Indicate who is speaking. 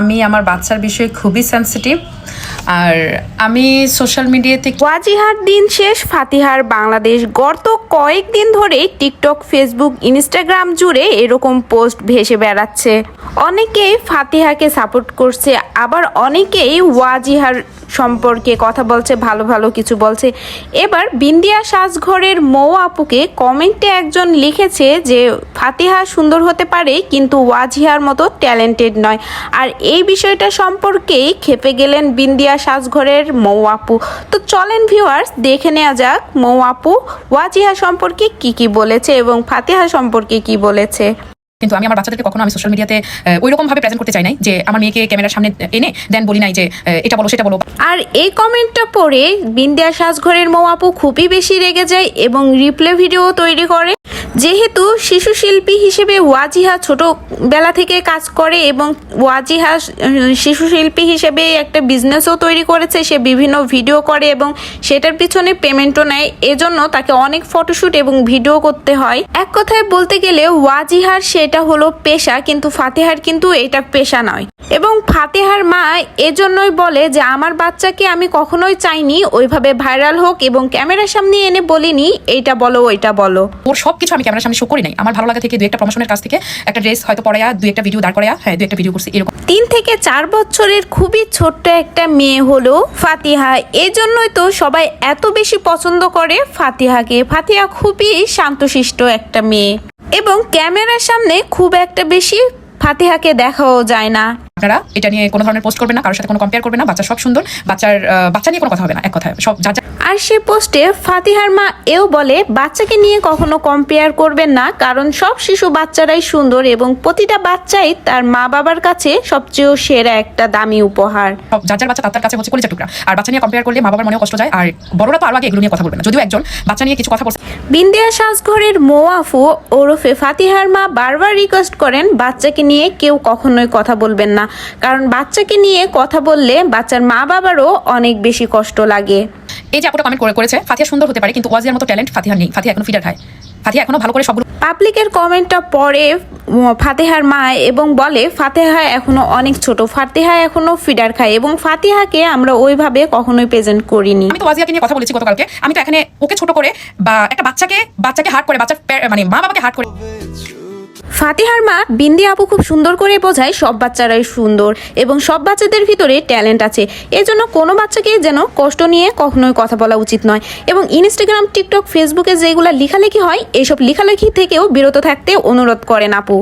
Speaker 1: আমি আমার বাচ্চার বিষয়ে খুবই সেন্সিটিভ আর আমি সোশ্যাল মিডিয়াতে
Speaker 2: ওয়াজিহার দিন শেষ, ফাতিহার বাংলাদেশ গত কয়েকদিন ধরেই টিকটক ফেসবুক ইনস্টাগ্রাম জুড়ে এরকম পোস্ট ভেসে বেড়াচ্ছে। অনেকেই ফাতিহাকে সাপোর্ট করছে, আবার অনেকেই ওয়াজিহার সম্পর্কে কথা বলছে, ভালো ভালো কিছু বলছে। এবার বিন্দিয়া সাজঘরের মৌ আপুকে কমেন্টে একজন লিখেছে যে, ফাতিহা সুন্দর হতে পারে, কিন্তু ওয়াজিহার মতো ট্যালেন্টেড নয়। আর এই বিষয়টা সম্পর্কেই খেপে গেলেন বিন্দিয়া সাজঘরের মৌ আপু। তো চলেন ভিউয়ার্স দেখে নেওয়া যাক মৌ আপু ওয়াজিহা সম্পর্কে কি কি বলেছে এবং ফাতিহা সম্পর্কে কি বলেছে।
Speaker 1: কিন্তু আমি আমার বাচ্চাদেরকে কখনো আমি সোশ্যাল মিডিয়াতে ওই রকমভাবে প্রেজেন্ট করতে চাই নাই যে আমার মেয়েকে ক্যামেরার সামনে এনে দেন বলি নাই যে এটা বলো, সেটা বলো।
Speaker 2: আর এই কমেন্টটা পড়ে বিন্দিয়া সাজঘরের মৌ আপু খুবই বেশি রেগে যায় এবং রিপ্লে ভিডিও তৈরি করে। যেহেতু শিশু শিল্পী হিসেবে ওয়াজিহা ছোটবেলা থেকে কাজ করে এবং ওয়াজিহা শিশু শিল্পী হিসেবে একটা বিজনেসও তৈরি করেছে, সে বিভিন্ন ভিডিও করে এবং সেটার পিছনে পেমেন্টও নেয়। এজন্য তাকে অনেক ফটোশুট এবং ভিডিও করতে হয়। এক কথায় বলতে গেলে ওয়াজিহার সেটা হলো পেশা, কিন্তু ফাতেহার কিন্তু এটা পেশা নয়। এবং ফাতেহার মা এজন্যই বলে যে আমার বাচ্চাকে আমি কখনোই চাইনি ওইভাবে ভাইরাল হোক এবং ক্যামেরার সামনে এনে বলিনি এইটা বলো ওইটা বলো।
Speaker 1: ওর সব কিছু আমি ক্যামেরার সামনে শো করি নাই। আমার ভালো লাগা থেকে দু একটা প্রমোশনের কাছ থেকে একটা ড্রেস হয়তো পড়ায়া দু একটা ভিডিও দাঁড় করায়া হ্যাঁ দু একটা ভিডিও করছি এরকম।
Speaker 2: তিন থেকে চার বছরের খুবই ছোট্ট একটা মেয়ে হলো ফাতিহা। এই জন্যই তো সবাই এত বেশি পছন্দ করে ফাতিহাকে। ফাতিহা খুবই শান্তশিষ্ট একটা মেয়ে এবং ক্যামেরার সামনে খুব একটা বেশি ফাতিহাকে দেখাও যায় না।
Speaker 1: আপনারা এটা নিয়ে কোনো ধরনের পোস্ট করবেন না কারোর সাথে কোনো কম্পেয়ার করবেন না বাচ্চা সব সুন্দর বাচ্চার বাচ্চা নিয়ে কোনো কথা হবে না এক কথায় সব যা
Speaker 2: আর সে পোস্টে ফাতিহার মা এও বলে বাচ্চাকে নিয়ে কখনো কম্পেয়ার করবেন না কারণ সব শিশু বাচ্চারাই সুন্দর এবং প্রতিটা বাচ্চাই তার মা বাবার কাছে সবচেয়ে সেরা একটা দামি উপহার।
Speaker 1: সব যার যার বাচ্চা তার কাছে হচ্ছে কলিজা টুকরা। আর বাচ্চা নিয়ে কম্পেয়ার করলে মা বাবার মনেও কষ্ট যায় আর বড়রা তো আরও আগে এগুলো নিয়ে কথা বলবে না। যদিও একজন বাচ্চা নিয়ে কিছু কথা বলছে।
Speaker 2: বিন্দিয়া সাজঘরের মোয়াফু ওরফে ফাতিহার মা বারবার রিকোয়েস্ট করেন বাচ্চাকে নিয়ে কেউ কখনোই কথা বলবেন না। কারণ বাচ্চাকে নিয়ে কথা বললে বাচ্চার মা বাবারও অনেক বেশি কষ্ট লাগে।
Speaker 1: এই যে আপুটা কমেন্ট করে করেছে ফাতিহা সুন্দর হতে পারে কিন্তু ওয়াজিয়ার মতো ট্যালেন্ট ফাতিহা নেই। ফাতিহা এখনও ফিডার খায় ফাতিহা এখনও ভালো করে সবগুলো
Speaker 2: পাবলিকের কমেন্টটা পড়ে ফাতেহার মা এবং বলে ফাতেহা এখনও অনেক ছোট ফাতেহা এখনও ফিডার খায় এবং ফাতেহাকে আমরা ওইভাবে কখনোই প্রেজেন্ট করিনি।
Speaker 1: আমি তো ওয়াজিয়াকে নিয়ে কথা বলেছি গতকালকে। আমি তো এখানে ওকে ছোট করে বা একটা বাচ্চাকে বাচ্চাকে হার্ট করে বাচ্চার মানে মা বাবাকে হার্ট করে
Speaker 2: ফাতিহার মা বিন্দি আপু খুব সুন্দর করে বোঝায় সব বাচ্চারাই সুন্দর এবং সব বাচ্চাদের ভিতরে ট্যালেন্ট আছে। এজন্য কোনো বাচ্চাকে যেন কষ্ট নিয়ে কখনোই কথা বলা উচিত নয়। এবং ইনস্টাগ্রাম, টিকটক, ফেসবুকে যেগুলো লেখালেখি হয় এইসব লেখালেখি থেকেও বিরত থাকতে অনুরোধ করেন আপু।